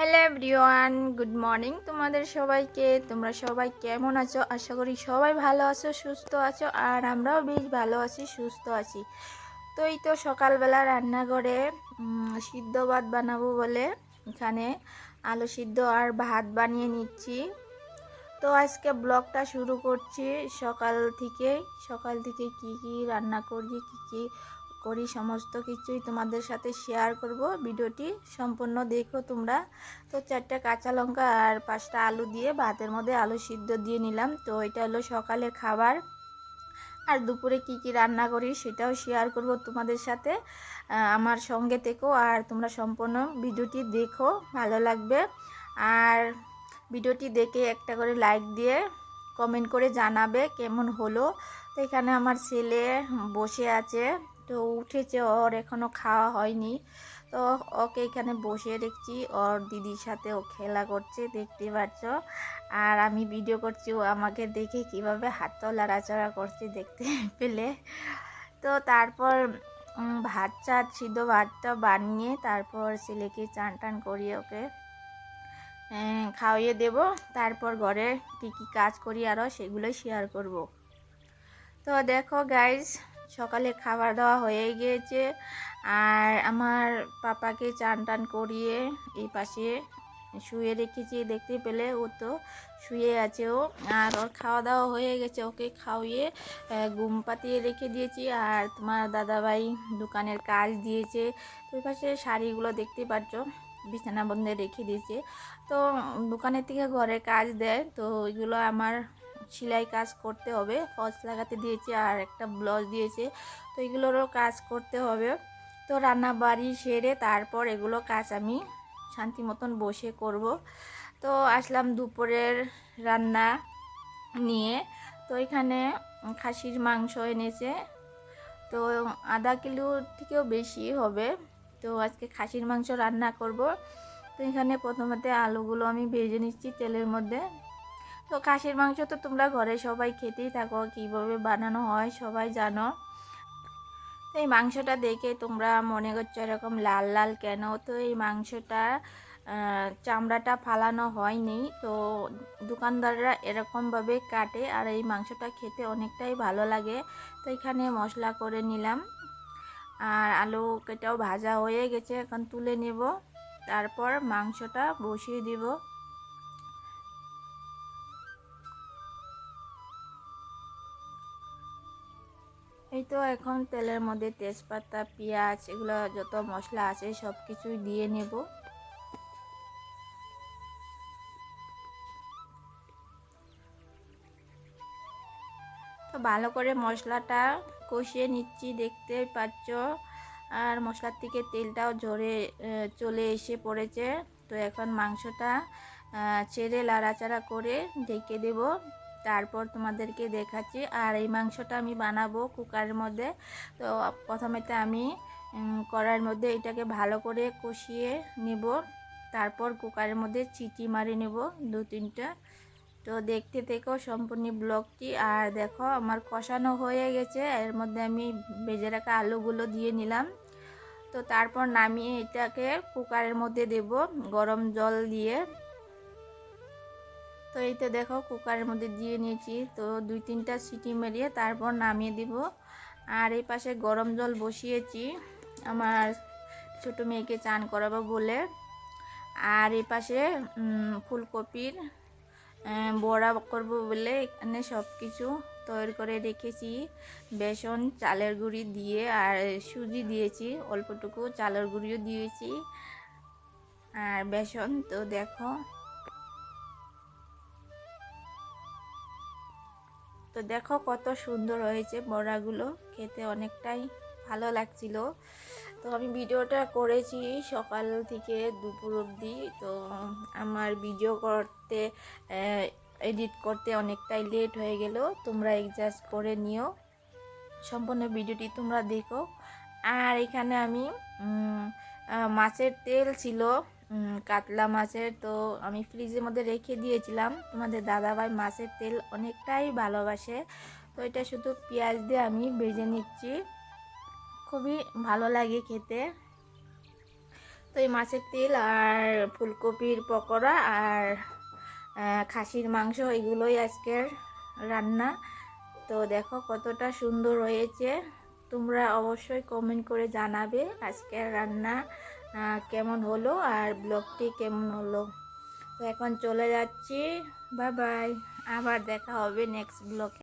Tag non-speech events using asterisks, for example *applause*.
Hello everyone good morning তোমাদের সবাইকে। তোমরা সবাই কেমন আছো? আশা করি সবাই ভালো আছো, সুস্থ আছো, আর আমরাও বেশ ভালো আছি, সুস্থ আছি। তো এই তো সকালবেলা রান্নাঘরে সিদ্ধ ভাত বানাবো বলে এখানে আলু সিদ্ধ আর ভাত বানিয়ে নিচ্ছি। তো আজকে ব্লগটা শুরু করছি সকাল থেকে। সকাল থেকে কি কি রান্না করছি, কি কি করি, সমস্ত কিছুই তোমাদের সাথে শেয়ার করব। ভিডিওটি সম্পূর্ণ দেখো তোমরা। তো চারটা কাঁচা লঙ্কা আর পাঁচটা আলু দিয়ে ভাতের মধ্যে আলু সিদ্ধ দিয়ে নিলাম। তো এটা হলো সকালের খাবার। আর দুপুরে কি কি রান্না করি সেটাও শেয়ার করব তোমাদের সাথে আমার সঙ্গে থেকো। আর তোমরা সম্পূর্ণ ভিডিওটি দেখো, ভালো লাগবে। আর ভিডিওটি দেখে একটা করে লাইক দিয়ে কমেন্ট করে জানাবে কেমন হলো। তো এখানে আমার ছেলে বসে আছে। তো উঠেছে, ওর এখনও খাওয়া হয়নি। তো ওকে এখানে বসে দেখছি, ওর দিদির সাথে ও খেলা করছে, দেখতে পাচ্ছ? আর আমি ভিডিও করছি, ও আমাকে দেখে কীভাবে হাতটাও লাড়াচাড়া করছে দেখতে *laughs* পেলে। তো তারপর ভাত চাট সিদ্ধ ভাতটা বানিয়ে তারপর ছেলেকে চান টান করিয়ে ওকে খাওয়িয়ে দেব। তারপর ঘরে কী কী কাজ করি আরও সেগুলোই শেয়ার করব। তো দেখো গাইজ সকালে খাবার দাওয়া হয়ে গিয়েছে। আর আমার পাপাকে চান টান করিয়ে এই পাশে শুয়ে রেখেছি, দেখতে পেলে ও তো শুয়ে আছে ও। আর ওর খাওয়া দাওয়া হয়ে গেছে, ওকে খাওয়িয়ে ঘুম পাতিয়ে রেখে দিয়েছি। আর তোমার দাদাভাই দোকানের কাজ দিয়েছে। তো পাশে শাড়িগুলো দেখতে পাচ্ছ, বিছানা বন্ধে রেখে দিয়েছে। তো দোকানের থেকে ঘরে কাজ দেয়, তো ওইগুলো আমার সেলাই কাজ করতে হবে। ফলস লাগাতে দিয়েছে আর একটা ব্লাউজ দিয়েছে। তো এগুলোরও কাজ করতে হবে। তো রান্না বাড়ি সেরে তারপর এগুলো কাজ আমি শান্তি মতন বসে করব। তো আসলাম দুপুরের রান্না নিয়ে। তো এখানে খাসির মাংস এনেছে। তো আধা কিলো থেকেও বেশি হবে। তো আজকে খাসির মাংস রান্না করব। তো এখানে প্রথমতে আলুগুলো আমি ভেজে নিচ্ছি তেলের মধ্যে। তো খাসির মাংস তো তোমরা ঘরে সবাই খেতেই থাকো, কীভাবে বানানো হয় সবাই জানো। তো এই মাংসটা দেখে তোমরা মনে করছ এরকম লাল লাল কেন? তো এই মাংসটা চামড়াটা ফালানো হয়নি। তো দোকানদাররা এরকমভাবে কাটে আর এই মাংসটা খেতে অনেকটাই ভালো লাগে। তো এখানে মশলা করে নিলাম। আর আলু কেটাও ভাজা হয়ে গেছে, এখন তুলে নেব। তারপর মাংসটা বসিয়ে দিব। এই তো এখন তেলের মধ্যে তেজপাতা, পেঁয়াজ, এগুলো যত মশলা আছে সব কিছুই দিয়ে নেব। তো ভালো করে মশলাটা কষিয়ে নিচ্ছি, দেখতে পাচ্ছ? আর মশলার থেকে তেলটাও ঝরে চলে এসে পড়েছে। তো এখন মাংসটা ছেড়ে লাড়াচাড়া করে ঢেকে দেব। তারপর তোমাদেরকে দেখাচ্ছি। আর এই মাংসটা আমি বানাবো কুকারের মধ্যে। তো প্রথমেতে আমি কড়াইয়ের মধ্যে এটাকে ভালো করে কষিয়ে নেব। তারপর কুকারের মধ্যে চিটি মারি নেব দু তিনটা। তো দেখতে থেকো সম্পূর্ণ ব্লগটি আর দেখো আমার কষানো হয়ে গেছে। এর মধ্যে আমি ভেজে রাখা আলুগুলো দিয়ে নিলাম। তো তারপর নামিয়ে এটাকে কুকারের মধ্যে দেব গরম জল দিয়ে। তো এই তো দেখো কুকারের মধ্যে দিয়ে নিয়েছি। তো দুই তিনটা সিটি মেরিয়ে তারপর নামিয়ে দিব। আর এই পাশে গরম জল বসিয়েছি আমার ছোটো মেয়েকে চান করাবো বলে। আর এই পাশে ফুলকপির বড়া করব বলে এখানে সব কিছু তৈরি করে রেখেছি। বেসন, চালের গুঁড়ি দিয়ে আর সুজি দিয়েছি, অল্পটুকু চালের গুঁড়িও দিয়েছি। আর বেসন তো দেখো তো দেখো কত সুন্দর হয়েছে বড়াগুলো। খেতে অনেকটাই ভালো লাগছিল। তো আমি ভিডিওটা করেছি সকাল থেকে দুপুর অবধি। তো আমার ভিডিও করতে এডিট করতে অনেকটাই লেট হয়ে গেল। তোমরা অ্যাডজাস্ট করে নিও। সম্পূর্ণ ভিডিওটি তোমরা দেখো। আর এখানে আমি মাছের তেল ছিল। কাতলা মাছের তো আমি ফ্রিজের মধ্যে রেখে দিয়েছিলাম। তোমাদের দাদাভাই মাছের তেল অনেকটাই ভালোবাসে। তো এটা শুধু পেঁয়াজ দিয়ে আমি ভেজে নিচ্ছি। খুবই ভালো লাগে খেতে। তো এই মাছের তেল আর ফুলকপির পকোড়া আর খাসির মাংস, এগুলোই আজকের রান্না। তো দেখো কতটা সুন্দর হয়েছে। তোমরা অবশ্যই কমেন্ট করে জানাবে আজকের রান্না কেমন হলো আর ব্লগটি কেমন হলো। তো এখন চলে যাচ্ছি। বা বাই আবার দেখা হবে নেক্সট ব্লগে